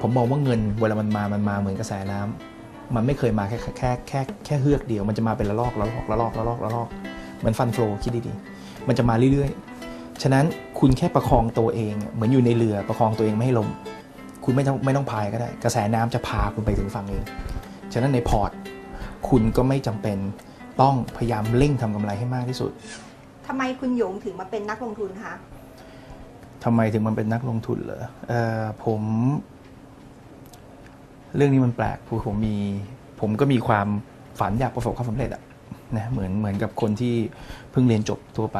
ผมมองว่าเงินเวลามันมา มันมาเหมือนกระแสน้ำมันไม่เคยมาแค่แค่แค่แค่เฮือกเดียว มันจะมาเป็นระลอกระลอกระลอกระลอกระลอกเหมือนฟันโฟลคิดดีๆ มันจะมาเรื่อยๆ ฉะนั้นคุณแค่ประคองตัวเอง เหมือนอยู่ในเรือประคองตัวเองไม่ให้ลม คุณไม่ต้องไม่ต้องพายก็ได้ กระแสน้ำจะพาคุณไปถึงฝั่งเอง ฉะนั้นในพอร์ต คุณก็ไม่จำเป็นต้องพยายามเร่งทำกำไรให้มากที่สุดทำไมคุณหยงถึงมาเป็นนักลงทุนคะทำไมถึงมันเป็นนักลงทุนเหรอเออผม เรื่องนี้มันแปลกคือผมมี ผมก็มีความฝันอยากประสบความสำเร็จอะนะเหมือนเหมือนกับคนที่เพิ่งเรียนจบทั่วไป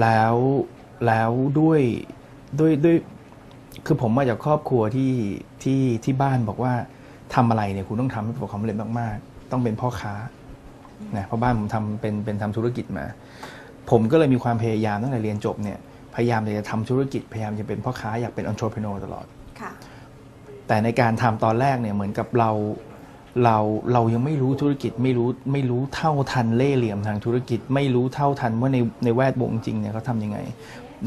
แล้วแล้วด้วยด้วยด้วย คือผมมาจากครอบครัวที่ที่ที่บ้านบอกว่าทำอะไรเนี่ยคุณต้องทำให้ประสบความสำเร็จมากๆ ต้องเป็นพ่อค้านะเพราะบ้านผมทำเป็นเป็นทำธุรกิจมา ผมก็เลยมีความพยายามตั้งแต่เรียนจบเนี่ยพยายามจะทำธุรกิจพยายามจะเป็นพ่อค้าอยากเป็น entrepreneur ตลอดค่ะ แต่ในการทำตอนแรกเนี่ยเหมือนกับเราเราเรายังไม่รู้ธุรกิจไม่รู้ไม่รู้เท่าทันเล่เหลี่ยมทางธุรกิจ ไม่รู้เท่าทันว่าในในแวดวงจริงเนี่ยเขาทำยังไง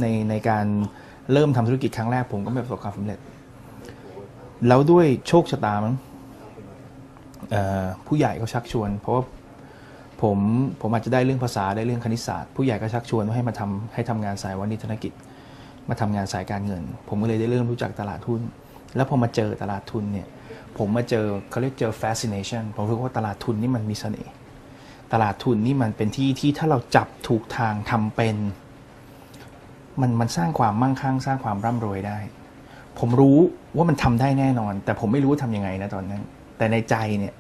ในในการเริ่มทำธุรกิจครั้งแรกผมก็ไม่ประสบความสำเร็จ แล้วด้วยโชคชะตามั้งผู้ใหญ่เขาชักชวน เพราะว่าผมผมอาจจะได้เรื่องภาษาได้เรื่องคณิตศาสตร์ ผู้ใหญ่ก็ชักชวนว่าให้มาทำให้ทำงานสายวานิธนกิจ มาทำงานสายการเงิน ผมก็เลยได้เริ่มรู้จักตลาดหุ้น แล้วพอมาเจอตลาดทุนเนี่ยผมมาเจอเขาเรียกเจอ fascination ผมรู้ว่าตลาดทุนนี่มันมีเสน่ห์ตลาดทุนนี่มันเป็นที่ที่ถ้าเราจับถูกทางทำเป็น มันมันสร้างความมั่งคั่งสร้างความร่ำรวยได้ ผมรู้ว่ามันทำได้แน่นอน แต่ผมไม่รู้ว่าทำยังไงนะตอนนั้น แต่ในใจเนี่ย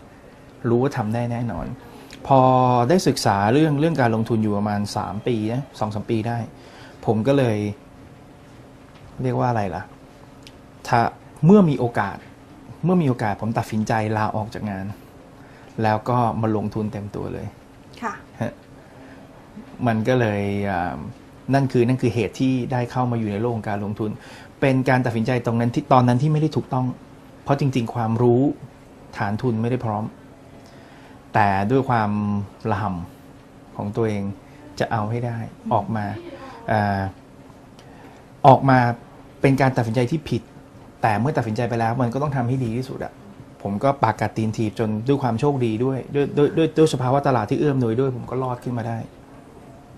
รู้ว่าทำได้แน่นอน พอได้ศึกษาเรื่องเรื่องการลงทุนอยู่ประมาณ 3 ปีนะสองสมปีได้ ผมก็เลย เรียกว่าอะไรล่ะถ้า เมื่อมีโอกาส เมื่อมีโอกาสผมตัดสินใจลาออกจากงาน แล้วก็มาลงทุนเต็มตัวเลย ค่ะ มันก็เลยอ่านั่นคือนั่นคือเหตุที่ได้เข้ามาอยู่ในโลกของการลงทุน เป็นการตัดสินใจตรงนั้นที่ตอนนั้นที่ไม่ได้ถูกต้อง เพราะจริง ๆ ความรู้ฐานทุนไม่ได้พร้อม แต่ด้วยความระห่ำของตัวเองจะเอาให้ได้ออกมาอาออกมาเป็นการตัดสินใจที่ผิด แต่เมื่อตัดสินใจไปแล้วมันก็ต้องทำให้ดีที่สุดอะผมก็ปากกัดตีนถีบจนด้วยความโชคดีด้วยด้วยด้วยด้วยด้วยสภาวะตลาดที่เอื้อมหน่วยด้วย ผมก็รอดขึ้นมาได้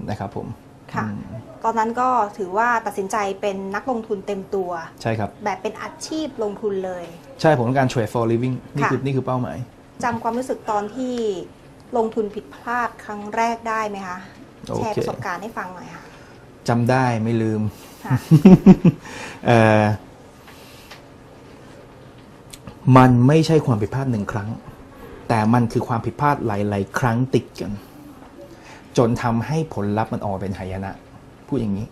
นะครับผมค่ะอืมตอนนั้นก็ถือว่าตัดสินใจเป็นนักลงทุนเต็มตัวใช่ครับ แบบเป็นอาชีพลงทุนเลย ใช่ผมต้องการ trade for living นี่ค่ะคือนี่คือเป้าหมายจำความรู้สึกตอนที่ลงทุนผิดพลาดครั้งแรกได้ไหมคะโอเคแชร์ประสบการณ์ให้ฟังหน่อยค่ะจำได้ไม่ลืมค่ะเอ่อ มันไม่ใช่ความผิดพลาดหนึ่งครั้ง แต่มันคือความผิดพลาดหลาย ๆ ครั้งติดกัน จนทำให้ผลลัพธ์มันออกเป็นหายนะพูดอย่างนี้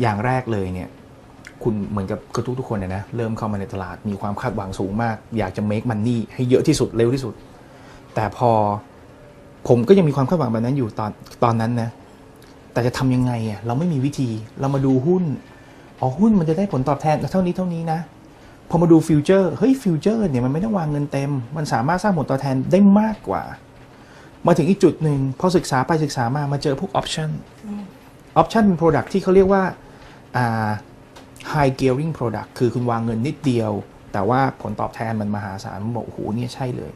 อย่างแรกเลยเนี่ย คุณเหมือนกับกระทุกทุกคนเนี่ยนะเริ่มเข้ามาในตลาดมีความคาดหวังสูงมาก อยากจะ make money ให้เยอะที่สุดเร็วที่สุด แต่พอผมก็ยังมีความคาดหวังแบบนั้นอยู่ตอนตอนนั้นนะแต่จะทำยังไงอะเราไม่มีวิธีเรามาดูหุ้นอ๋อหุ้นมันจะได้ผลตอบแทนเท่านี้เท่านี้นะ พอมาดูฟิวเจอร์เฮ้ยฟิวเจอร์เนี่ยมันไม่ต้องวางเงินเต็ม มันสามารถสร้างผลตอบแทนได้มากกว่า มาถึงอีกจุดหนึ่งพอศึกษาไปศึกษามามาเจอพวกออปชั่นอืมออปชั่นเป็น Product ที่เขาเรียกว่าอ่า high gearing product คือคุณวางเงินนิดเดียว แต่ว่าผลตอบแทนมันมหาศาลผมบอกโอ้โหเนี่ยใช่เลย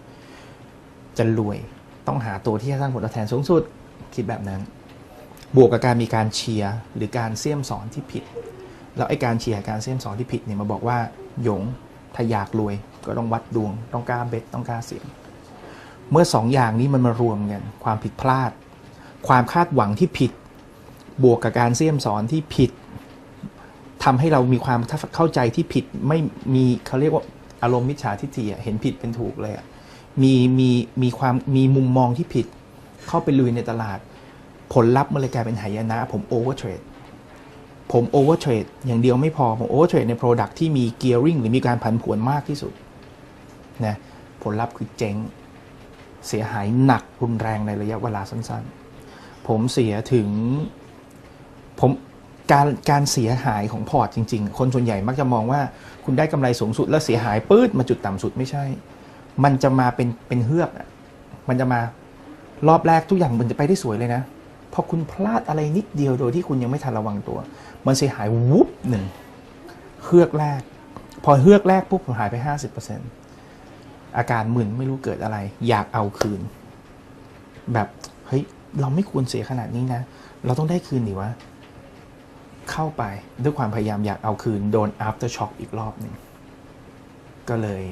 จะรวยต้องหาตัวที่จะสร้างผลตอบแทนสูงสุดคิดแบบนั้น บวกกับการมีการเชียร์หรือการเสี่ยมสอนที่ผิด แล้วไอ้การเชียร์การเสี่ยมสอนที่ผิดเนี่ยมาบอกว่า หยง ถ้าอยากรวยก็ต้องวัดดวง ต้องกล้าเบ็ดต้องกล้าเสี่ยง เมื่อสองอย่างนี้มันมารวมกันความผิดพลาด ความคาดหวังที่ผิด บวกกับการเสี่ยมสอนที่ผิดทำให้เรามีความเข้าใจที่ผิดไม่มีเขาเรียกว่าอารมณ์มิจฉาทิฏฐิเห็นผิดเป็นถูกเลยมีมีมีความมีมุมมองที่ผิด เข้าไปลุยในตลาด ผลลัพธ์มันเลยกลายเป็นหายนะ ผมโอเวอร์เทรด ผมโอเวอร์เทรดอย่างเดียวไม่พอ ผมโอเวอร์เทรดใน Product ที่มีเกียร์ริงหรือมีการผันผวนมากที่สุดนะผลลัพธ์คือเจ๊ง เสียหายหนักรุนแรงในระยะเวลาสั้นๆ ผมเสียถึงผมการการเสียหายของพอร์ตจริง ๆ คนส่วนใหญ่มักจะมองว่าคุณได้กำไรสูงสุดแล้วเสียหายปื้ดมาจุดต่ำสุดไม่ใช่ มันจะมาเป็นเป็นเฮือกมันจะมารอบแรกทุกอย่างมันจะไปได้สวยเลยนะ พอคุณพลาดอะไรนิดเดียวโดยที่คุณยังไม่ทันระวังตัว มันเสียหายวุบหนึ่งเฮือกแรก พอเฮือกแรกปุ๊บผมหายไปห้าสิบเปอร์เซ็นอาการมึนไม่รู้เกิดอะไร อยากเอาคืน แบบเฮ้ยเราไม่ควรเสียขนาดนี้นะ เราต้องได้คืนดิวะเข้าไปด้วยความพยายามอยากเอาคืน โดน after shock อีกรอบหนึ่งก็เลย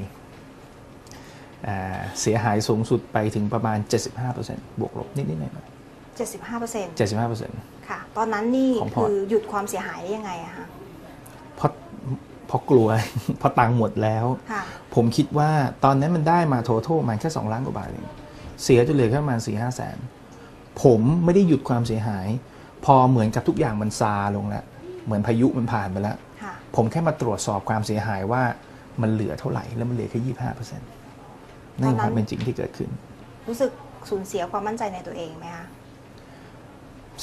เสียหายสูงสุดไปถึงประมาณ 75%บวกลบนิดๆหน่อย 75%ๆ75%ค่ะ ตอนนั้นนี่ของพอร์ต คือหยุดความเสียหายได้ยังไงอะคะเพราะเพราะกลัว เพราะตังค์หมดแล้ว ค่ะ ผมคิดว่าตอนนั้นมันได้มาโททมันแค่2ล้านกว่าบาทเองเสียจนเหลือแค่ประมาณ4 5แสนผมไม่ได้หยุดความเสียหาย พอเหมือนกับทุกอย่างมันซาลงแล้ว เหมือนพายุมันผ่านไปแล้ว ค่ะ ผมแค่มาตรวจสอบความเสียหายว่ามันเหลือเท่าไหร่ แล้วมันเหลือแค่ยี่ห้าเปอร์เซ็นต์นั่นคือความเป็นจริงที่เกิดขึ้น รู้สึกสูญเสียความมั่นใจในตัวเองไหมคะ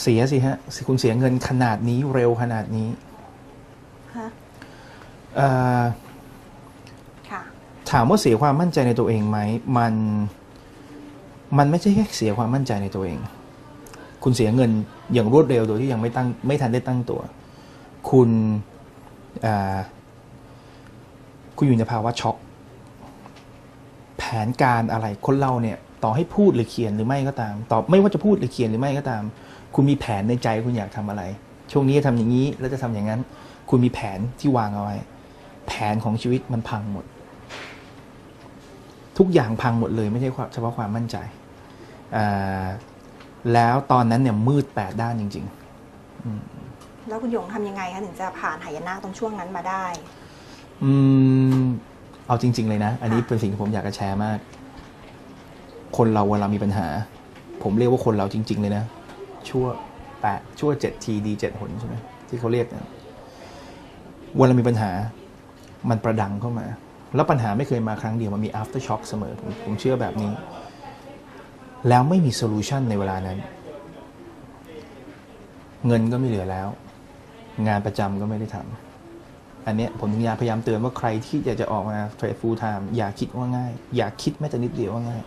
เสียสิฮะคุณเสียเงินขนาดนี้เร็วขนาดนี้ฮะเอ่อค่ะถามว่าเสียความมั่นใจในตัวเองไหมมันมันไม่ใช่แค่เสียความมั่นใจในตัวเอง คุณเสียเงินอย่างรวดเร็วโดยที่ยังไม่ตั้งไม่ทันได้ตั้งตัว คุณอ่าคุณอยู่ในภาวะช็อกแผนการอะไรคนเราเนี่ย ต่อให้พูดหรือเขียนหรือไม่ก็ตามต่อไม่ว่าจะพูดหรือเขียนหรือไม่ก็ตาม คุณมีแผนในใจคุณอยากทำอะไร ช่วงนี้จะทำอย่างนี้แล้วจะทำอย่างนั้น คุณมีแผนที่วางเอาไว้ แผนของชีวิตมันพังหมด ทุกอย่างพังหมดเลยไม่ใช่เฉพาะความมั่นใจอ่าแล้วตอนนั้นเนี่ยมืดแปดด้านจริงๆ แล้วคุณหยงทำยังไงคะถึงจะผ่านหายนะตรงช่วงนั้นมาได้ อืมเอาจริง ๆ เลยนะ อันนี้ค่ะเป็นสิ่งที่ผมอยากจะแชร์มาก คนเราเวลามีปัญหา ผมเรียกว่าคนเราจริง ๆ เลยนะ ชั่วแปดชั่วเจ็ดทีดีเจ็ดหนใช่ไหมที่เขาเรียกนะเวลามีปัญหามันประดังเข้ามา แล้วปัญหาไม่เคยมาครั้งเดียว มันมี after shock เสมอผมผมเชื่อแบบนี้ แล้วไม่มีโซลูชันในเวลานั้น เงินก็ไม่เหลือแล้ว งานประจำก็ไม่ได้ทำอันเนี้ยผมถึงอยากพยายามเตือนว่าใครที่อยากจะออกมาเทรดฟูลไทม์อย่าคิดว่าง่าย อย่าคิดแม้แต่นิดเดียวว่าง่าย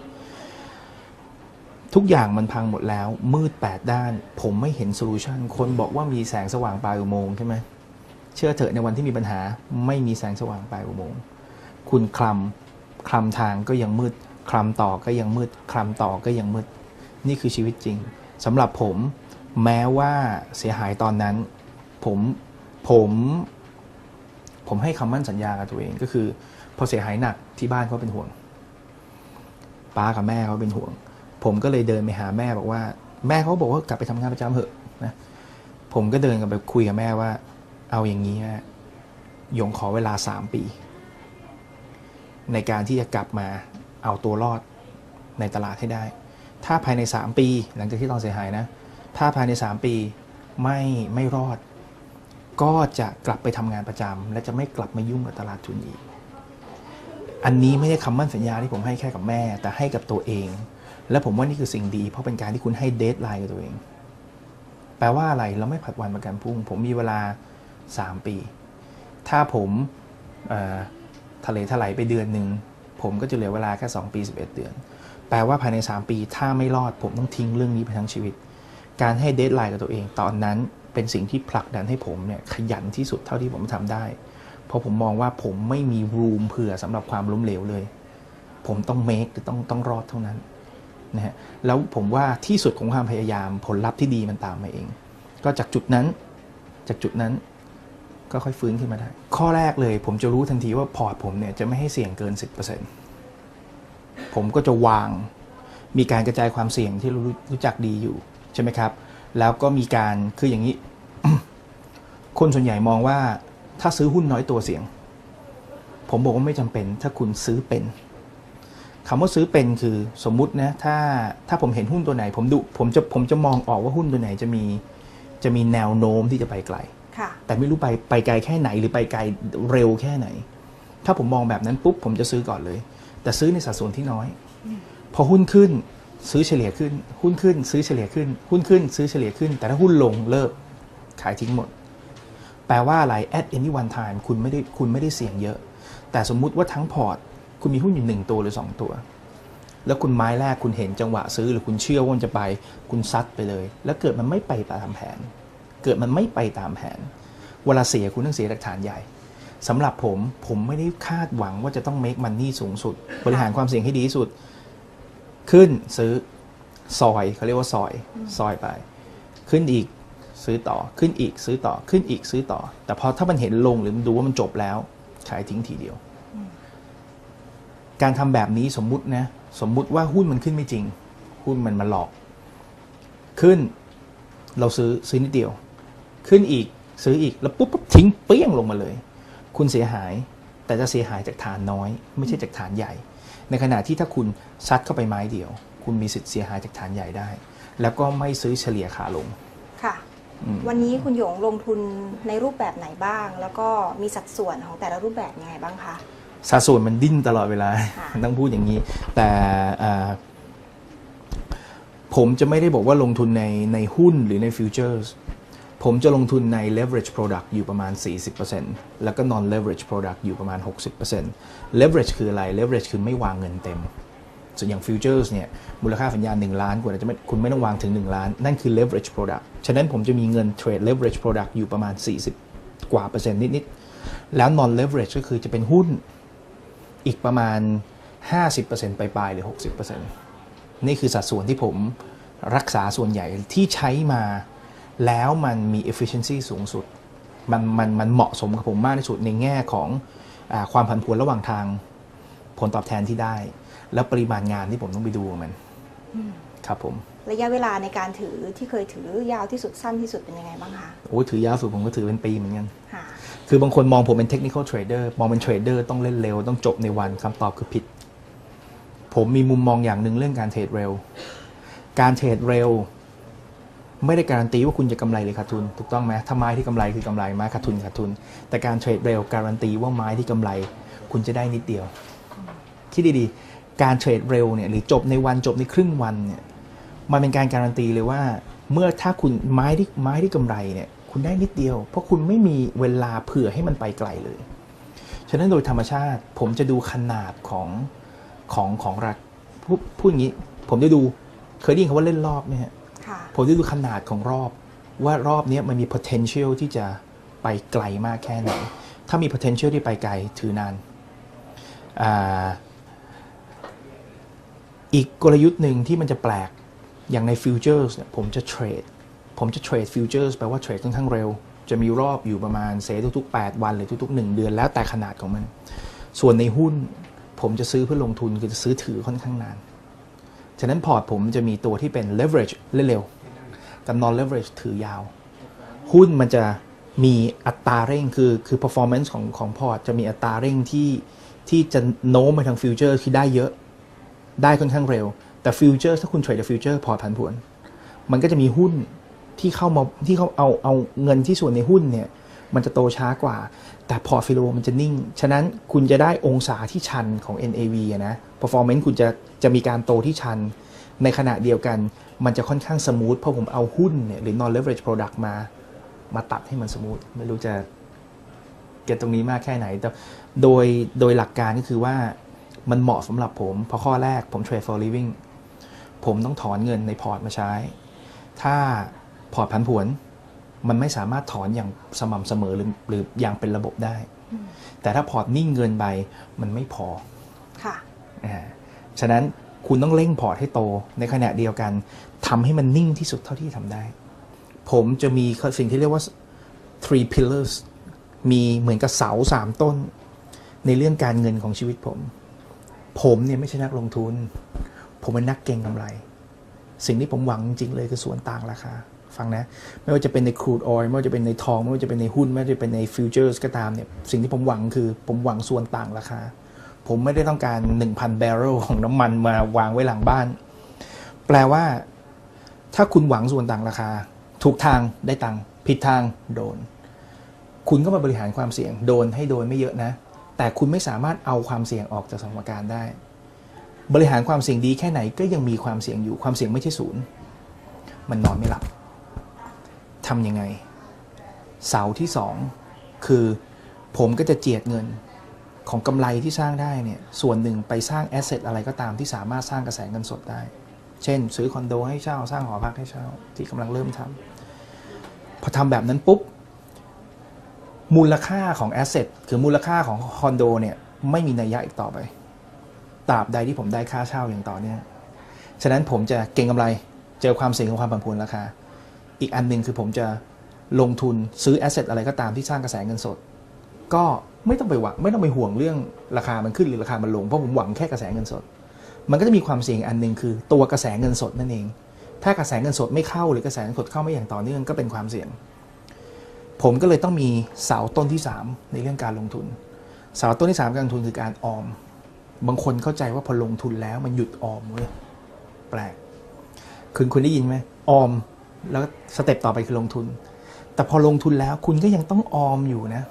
ทุกอย่างมันพังหมดแล้ว มืดแปดด้าน ผมไม่เห็นโซลูชันคนบอกว่ามีแสงสว่างปลายอุโมงค์ใช่ไหมเชื่อเถอะในวันที่มีปัญหา ไม่มีแสงสว่างปลายอุโมงค์คุณคลำคลำทางก็ยังมืดคลำต่อก็ยังมืดคลำต่อก็ยังมืด นี่คือชีวิตจริงสำหรับผมแม้ว่าเสียหายตอนนั้น ผมผมผมให้คำมั่นสัญญากับตัวเองก็คือ พอเสียหายหนักที่บ้านเขาเป็นห่วงป้ากับแม่เขาเป็นห่วง ผมก็เลยเดินไปหาแม่บอกว่า แม่เขาบอกว่ากลับไปทำงานประจำเถอะนะผมก็เดินกันไปคุยกับแม่ว่า เอาอย่างนี้นะยงขอเวลาสามปี ในการที่จะกลับมาเอาตัวรอดในตลาดให้ได้ ถ้าภายในสามปี หลังจากที่ต้อนเสียหายนะ ถ้าภายในสามปีไม่ไม่รอด ก็จะกลับไปทำงานประจำและจะไม่กลับมายุ่งกับตลาดทุนอีก อันนี้ไม่ใช่คำมั่นสัญญาที่ผมให้แค่กับแม่ แต่ให้กับตัวเอง และผมว่านี่คือสิ่งดี เพราะเป็นการที่คุณให้เดทไลน์กับตัวเอง แปลว่าอะไรเราไม่ผัดวันประกันพรุ่ง ผมมีเวลา 3 ปี ถ้าผมทะเลถลายไปเดือนหนึ่งผมก็จะเหลือเวลาแค่ 2 ปี 11 เดือน แปลว่าภายใน 3 ปีถ้าไม่รอดผมต้องทิ้งเรื่องนี้ไปทั้งชีวิต การให้เดทไลน์กับตัวเอง ตอนนั้นเป็นสิ่งที่ผลักดันให้ผมเนี่ยขยันที่สุดเท่าที่ผมทำได้ เพราะผมมองว่าผมไม่มีรูมเผื่อสำหรับความล้มเหลวเลย ผมต้องเมคต้องต้องรอดเท่านั้น นะฮะแล้วผมว่าที่สุดของความพยายามผลลัพธ์ที่ดีมันตามมาเอง ก็จากจุดนั้น จากจุดนั้นก็ค่อยฟื้นขึ้นมาได้ ข้อแรกเลยผมจะรู้ทันทีว่าพอร์ตผมเนี่ยจะไม่ให้เสี่ยงเกิน 10%ผมก็จะวางมีการกระจายความเสี่ยงที่รู้รู้จักดีอยู่ใช่ไหมครับ แล้วก็มีการคืออย่างนี้ คนส่วนใหญ่มองว่าถ้าซื้อหุ้นน้อยตัวเสี่ยง ผมบอกว่าไม่จำเป็น ถ้าคุณซื้อเป็น คำว่าซื้อเป็นคือสมมุตินะถ้าถ้าผมเห็นหุ้นตัวไหน ผมดูผมจะผมจะมองออกว่าหุ้นตัวไหนจะมีจะมีแนวโน้มที่จะไปไกลค่ะแต่ไม่รู้ไปไปไกลแค่ไหนหรือไปไกลเร็วแค่ไหน ถ้าผมมองแบบนั้นปุ๊บผมจะซื้อก่อนเลย แต่ซื้อในสัดส่วนที่น้อย พอหุ้นขึ้นซื้อเฉลี่ยขึ้น หุ้นขึ้น ซื้อเฉลี่ยขึ้น หุ้นขึ้น ซื้อเฉลี่ยขึ้น แต่ถ้าหุ้นลงเลิกขายทิ้งหมด แปลว่าอะไร at any one time คุณไม่ได้คุณไม่ได้เสี่ยงเยอะ แต่สมมุติว่าทั้งพอร์ต คุณมีหุ้นอยู่หนึ่งตัวหรือสองตัว แล้วคุณไม้แรกคุณเห็นจังหวะซื้อหรือคุณเชื่อว่ามันจะไป คุณซัดไปเลย แล้วเกิดมันไม่ไปตามแผน เกิดมันไม่ไปตามแผน เวลาเสียคุณต้องเสียจากฐานใหญ่สำหรับผมผมไม่ได้คาดหวังว่าจะต้อง make money สูงสุด บริหารความเสี่ยงให้ดีที่สุด ขึ้นซื้อซอยเขาเรียกว่าซอยซอยไป ขึ้นอีกซื้อต่อขึ้นอีกซื้อต่อขึ้นอีกซื้อต่อ แต่พอถ้ามันเห็นลงหรือมันดูว่ามันจบแล้ว ขายทิ้งทีเดียว การทำแบบนี้สมมุตินะสมมุติว่าหุ้นมันขึ้นไม่จริง หุ้นมันมาหลอก ขึ้น เราซื้อซื้อนิดเดียว ขึ้นอีกซื้ออีกแล้วปุ๊บปุ๊บทิ้งเปี้ยงลงมาเลย คุณเสียหาย แต่จะเสียหายจากฐานน้อย ไม่ใช่จากฐานใหญ่ ในขณะที่ถ้าคุณซัดเข้าไปไม้เดียว คุณมีสิทธิ์เสียหายจากฐานใหญ่ได้ แล้วก็ไม่ซื้อเฉลี่ยขาลงค่ะอืมวันนี้คุณหยงลงทุนในรูปแบบไหนบ้าง แล้วก็มีสัดส่วนของแต่ละรูปแบบยังไงบ้างคะ สัดส่วนมันดิ้นตลอดเวลาค่ะต้องพูดอย่างนี้ แต่เอ่อผมจะไม่ได้บอกว่าลงทุนในในหุ้นหรือในฟิวเจอร์สผมจะลงทุนใน leverage product อยู่ประมาณ 40%แล้วก็ non leverage product อยู่ประมาณ 60% leverage คืออะไร leverage คือไม่วางเงินเต็ม ส่วนอย่าง futures เนี่ย มูลค่าสัญญา 1 ล้านกว่าจะไม่คุณไม่ต้องวางถึง 1 ล้าน นั่นคือ leverage product ฉะนั้นผมจะมีเงินเทรด leverage product อยู่ประมาณ 40 กว่าเปอร์เซ็นต์นิด ๆ แล้ว non leverage ก็คือจะเป็นหุ้น อีกประมาณ 50%ปลายๆหรือ 60%นี่คือสัดส่วนที่ผมรักษาส่วนใหญ่ที่ใช้มา แล้วมันมี efficiency สูงสุด มันมันมันเหมาะสมกับผมมากที่สุดในแง่ของอาความผันผวนระหว่างทางผลตอบแทนที่ได้ แล้วปริมาณงานที่ผมต้องไปดูกับมันครับผมระยะเวลาในการถือที่เคยถือยาวที่สุดสั้นที่สุดเป็นยังไงบ้างคะโอ้ยถือยาวสุดผมก็ถือเป็นปีเหมือนกัน คือบางคนมองผมเป็น technical trader มองเป็นเทรดเดอร์ต้องเล่นเร็ว ต้องจบในวันคำตอบคือผิด ผมมีมุมมองอย่างหนึ่งเรื่องการเทรดเร็ว การเทรดเร็ว ไม่ได้การันตีว่าคุณจะกำไรหรือขาดทุน ถูกต้องไหมถ้าไม้ที่กำไรคือกำไรไม้ขาดทุนขาดทุน แต่การเทรดเร็วการันตีว่าไม้ที่กำไร คุณจะได้นิดเดียวคิดดีๆ การเทรดเร็วเนี่ยหรือจบในวันจบในครึ่งวันเนี่ยมันเป็นการการันตีเลยว่า เมื่อถ้าคุณไม้ที่ไม้ที่กำไรเนี่ย คุณได้นิดเดียว เพราะคุณไม่มีเวลาเผื่อให้มันไปไกลเลย ฉะนั้นโดยธรรมชาติผมจะดูขนาดของของของรักพูดพูดอย่างนี้ ผมจะดูเคยได้ยินคำว่าเล่นรอบไหมฮะค่ะผมจะดูขนาดของรอบว่ารอบเนี้ยมันมี potential ที่จะไปไกลมากแค่ไหน ถ้ามี potential ที่ไปไกลถือนานอาอีกกลยุทธ์หนึ่งที่มันจะแปลกอย่างใน futures เนี่ยผมจะเทรด ผมจะเทรด futures แปลว่าเทรดค่อนข้างเร็ว จะมีรอบอยู่ประมาณเซทุกๆ 8 วันหรือทุก ๆ 1 เดือนแล้วแต่ขนาดของมัน ส่วนในหุ้น ผมจะซื้อเพื่อลงทุนคือจะซื้อถือค่อนข้างนาน ฉะนั้นพอร์ตผมจะมีตัวที่เป็น leverage เล่นเร็วกับ non leverage ถือยาว หุ้นมันจะมีอัตราเร่งคือคือ performance ของของพอร์ตจะมีอัตราเร่งที่ที่จะโน้มไปทางฟิวเจอร์ที่ได้เยอะ ได้ค่อนข้างเร็ว แต่ฟิวเจอร์ถ้าคุณเทรดฟิวเจอร์พอร์ตผันผวน มันก็จะมีหุ้น ที่เข้ามาที่เขาเอาเอาเงินที่ส่วนในหุ้นเนี่ยมันจะโตช้ากว่า แต่พอร์ตฟิโลมันจะนิ่ง ฉะนั้นคุณจะได้องศาที่ชันของ NAV อะนะ performance คุณจะจะมีการโตที่ชัน ในขณะเดียวกัน มันจะค่อนข้างสมูทเพราะผมเอาหุ้นเนี่ยหรือ non leverage product มา มาตัดให้มันสมูทไม่รู้จะเก็ตตรงนี้มากแค่ไหนแต่โดยโดยหลักการก็คือว่ามันเหมาะสำหรับผม เพราะข้อแรกผม trade for living ผมต้องถอนเงินในพอร์ตมาใช้ ถ้า พอร์ตผันผวน มันไม่สามารถถอนอย่างสม่ำเสมอหรือหรืออย่างเป็นระบบได้ แต่ถ้าพอร์ตนิ่งเกินไปมันไม่พอค่ะอ่าฉะนั้นคุณต้องเร่งพอร์ตให้โตในขณะเดียวกันทำให้มันนิ่งที่สุดเท่าที่ทำได้ ผมจะมีสิ่งที่เรียกว่า three pillars มีเหมือนกับเสาสามต้น ในเรื่องการเงินของชีวิตผม ผมเนี่ยไม่ใช่นักลงทุน ผมเป็นนักเก็งกำไร สิ่งที่ผมหวังจริงๆเลยคือส่วนต่างราคา ฟังนะ ไม่ว่าจะเป็นใน crude oil ไม่ว่าจะเป็นในทอง ไม่ว่าจะเป็นในหุ้น ไม่ว่าจะเป็นใน futures ก็ตามเนี่ย สิ่งที่ผมหวังคือผมหวังส่วนต่างราคา ผมไม่ได้ต้องการ 1,000 b a r r e l ของน้ำมันมาวางไว้หลังบ้าน แปลว่า ถ้าคุณหวังส่วนต่างราคา ถูกทางได้ตังค์ผิดทางโดน คุณก็มาบริหารความเสี่ยง โดนให้โดนไม่เยอะนะ แต่คุณไม่สามารถเอาความเสี่ยงออกจากสมการได้บริหารความเสี่ยงดีแค่ไหนก็ยังมีความเสี่ยงอยู่ความเสี่ยงไม่ใช่ศูนย์ มันนอนไม่หลับ ทำยังไง เสาที่สองคือผมก็จะเจียดเงินของกำไรที่สร้างได้เนี่ยส่วนหนึ่งไปสร้างแอสเซทอะไรก็ตามที่สามารถสร้างกระแสเงินสดได้ เช่น ซื้อคอนโดให้เช่าสร้างหอพักให้เช่าที่กำลังเริ่มทำพอทำแบบนั้นปุ๊บมูลค่าของแอสเซทคือมูลค่าของคอนโดเนี่ยไม่มีนัยยะอีกต่อไปตราบใดที่ผมได้ค่าเช่าอย่างต่อเนื่องฉะนั้นผมจะเก็งกำไรเจอความเสี่ยงของความผันผวนราคา อีกอันหนึ่งคือผมจะลงทุนซื้อแอสเซทอะไรก็ตามที่สร้างกระแสเงินสด ก็ไม่ต้องไปหวังไม่ต้องไปห่วงเรื่องราคามันขึ้นหรือราคามันลงเพราะผมหวังแค่กระแสเงินสด มันก็จะมีความเสี่ยงอันหนึ่งคือตัวกระแสเงินสดนั่นเอง ถ้ากระแสเงินสดไม่เข้าหรือกระแสเงินสดเข้าไม่อย่างต่อเนื่องก็เป็นความเสี่ยง ผมก็เลยต้องมีเสาต้นที่ 3 ในเรื่องการลงทุน เสาต้นที่ 3 การลงทุนคือการออม บางคนเข้าใจว่าพอลงทุนแล้วมันหยุดออมเว้ยแปลกคุณคุณได้ยินไหมออม แล้วสเต็ปต่อไปคือลงทุน แต่พอลงทุนแล้วคุณก็ยังต้องออมอยู่นะ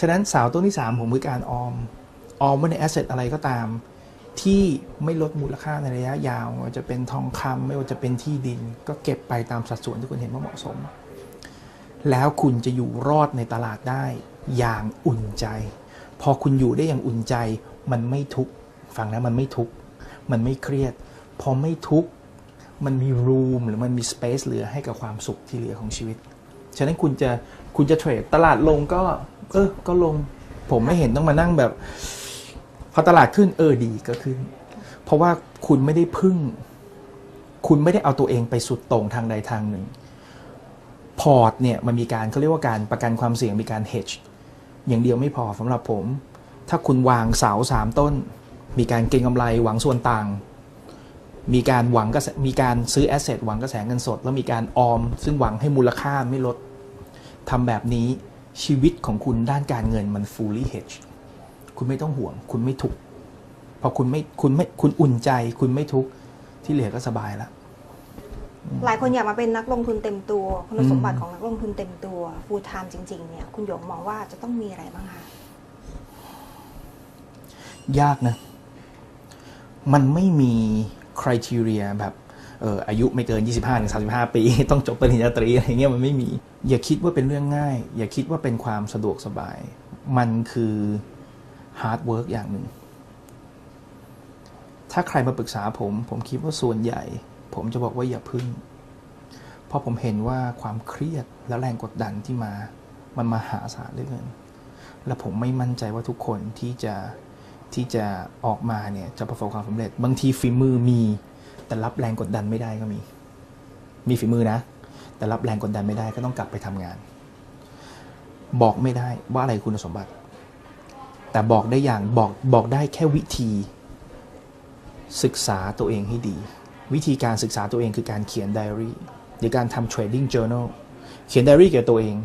ฉะนั้นสาวต้นที่ 3 ผมคือการออม ออมไว้ในแอสเซทอะไรก็ตาม ที่ไม่ลดมูลค่าในระยะยาวไม่ว่าจะเป็นทองคำไม่ว่าจะเป็นที่ดิน ก็เก็บไปตามสัดส่วนที่คุณเห็นว่าเหมาะสม แล้วคุณจะอยู่รอดในตลาดได้อย่างอุ่นใจ พอคุณอยู่ได้อย่างอุ่นใจ มันไม่ทุกข์ฟังนะมันไม่ทุกข์มันไม่เครียด พอไม่ทุกข์ มันมีรูมหรือมันมีสเปซเหลือให้กับความสุขที่เหลือของชีวิต ฉะนั้นคุณจะคุณจะเทรดตลาดลงก็ เออ ก็ลง ผมไม่เห็นต้องมานั่งแบบ พอตลาดขึ้นเออดีก็ขึ้น เพราะว่าคุณไม่ได้พึ่ง คุณไม่ได้เอาตัวเองไปสุดต่งทางใดทางหนึ่ง พอร์ตเนี่ยมันมีการเขาเรียกว่าการประกันความเสี่ยงมีการ hedge อย่างเดียวไม่พอสำหรับผม ถ้าคุณวางเสาสามต้น มีการเก็งกำไรหวังส่วนต่าง มีการหวังกระแสมีการซื้อแอสเซทหวังกระแสเงินสด แล้วมีการออม ซึ่งหวังให้มูลค่าไม่ลดทำแบบนี้ชีวิตของคุณด้านการเงินมัน fully hedge คุณไม่ต้องห่วง คุณไม่ทุกข์พอคุณไม่คุณไม่คุณอุ่นใจ คุณไม่ทุกข์ที่เหลือก็สบายแล้วหลายคนอยากมาเป็นนักลงทุนเต็มตัว คุณสมบัติของนักลงทุนเต็มตัว full time จริง ๆ เนี่ย คุณหยงมองว่าจะต้องมีอะไรบ้างคะยากนะ มันไม่มี คุณ r i เ e ียแบบเอออายุไม่เกิน 25ถึง35 ปี ต้องจบปริญญาตรีอะไรเงี้ยมันไม่มี อย่าคิดว่าเป็นเรื่องง่าย อย่าคิดว่าเป็นความสะดวกสบาย มันคือฮาร์ดเวิร์กอย่างหนึ่ง ถ้าใครมาปรึกษาผม ผมคิดว่าส่วนใหญ่ ผมจะบอกว่าอย่าพึ่ง เพราะผมเห็นว่าความเครียดและแรงกดดันที่มา มันมาหาศาลเหลือเกินและผมไม่มั่นใจว่าทุกคนที่จะ ที่จะออกมาเนี่ยจะประสบความสำเร็จ บางทีฝีมือมี แต่รับแรงกดดันไม่ได้ก็มี มีฝีมือนะ แต่รับแรงกดดันไม่ได้ก็ต้องกลับไปทำงาน บอกไม่ได้ว่าอะไรคุณสมบัติ แต่บอกได้อย่างบอกบอกได้แค่วิธี ศึกษาตัวเองให้ดี วิธีการศึกษาตัวเองคือการเขียนไดอารี่หรือการทำ trading journal เขียนไดอารี่เกี่ยวกับตัวเอง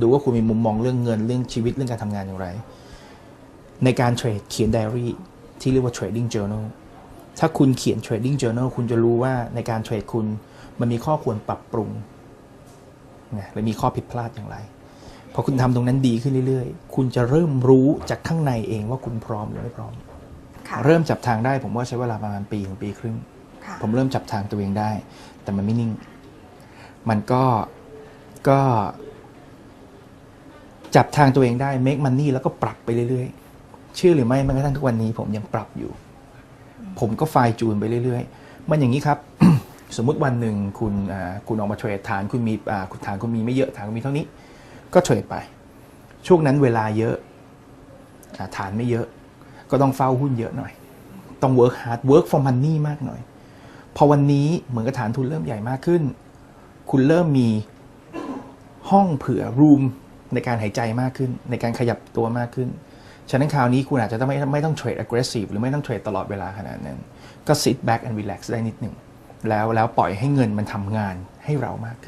ดูว่าคุณมีมุมมองเรื่องเงินเรื่องชีวิตเรื่องการทำงานอย่างไร ในการเทรดเขียนไดอารี่ที่เรียกว่า trading journal ถ้าคุณเขียน trading journal คุณจะรู้ว่าในการเทรดคุณมันมีข้อควรปรับปรุงนะและมีข้อผิดพลาดอย่างไรพอคุณทำตรงนั้นดีขึ้นเรื่อยๆ คุณจะเริ่มรู้จากข้างในเองว่าคุณพร้อมหรือไม่พร้อมค่ะเริ่มจับทางได้ผมว่าใช้เวลาประมาณปีถึงปีครึ่งค่ะผมเริ่มจับทางตัวเองได้ แต่มันไม่นิ่ง มันก็ก็ จับทางตัวเองได้ make money แล้วก็ปรับไปเรื่อยๆ เชื่อหรือไม่แม้กระทั่งทุกวันนี้ ผมยังปรับอยู่ ผมก็ไฟจูนไปเรื่อย ๆ มันอย่างนี้ครับ สมมุติวันหนึ่งคุณคุณออกมาเทรดฐานคุณมีคุณฐานคุณมีไม่เยอะฐานคุณมีเท่านี้ ก็เทรดไป ช่วงนั้นเวลาเยอะฐานไม่เยอะ ก็ต้องเฝ้าหุ้นเยอะหน่อย ต้อง work hard work for money มากหน่อย พอวันนี้เหมือนกับฐานทุนเริ่มใหญ่มากขึ้น คุณเริ่มมีห้องเผื่อ room ในการหายใจมากขึ้น ในการขยับตัวมากขึ้น ฉะนั้นคราวนี้คุณอาจจะต้องไม่ไม่ต้องเทรด aggressive หรือไม่ต้องเทรดตลอดเวลาขนาดนั้น ก็ sit back and relax ได้นิดหนึ่งแล้วแล้วปล่อยให้เงินมันทำงานให้เรามากขึ้น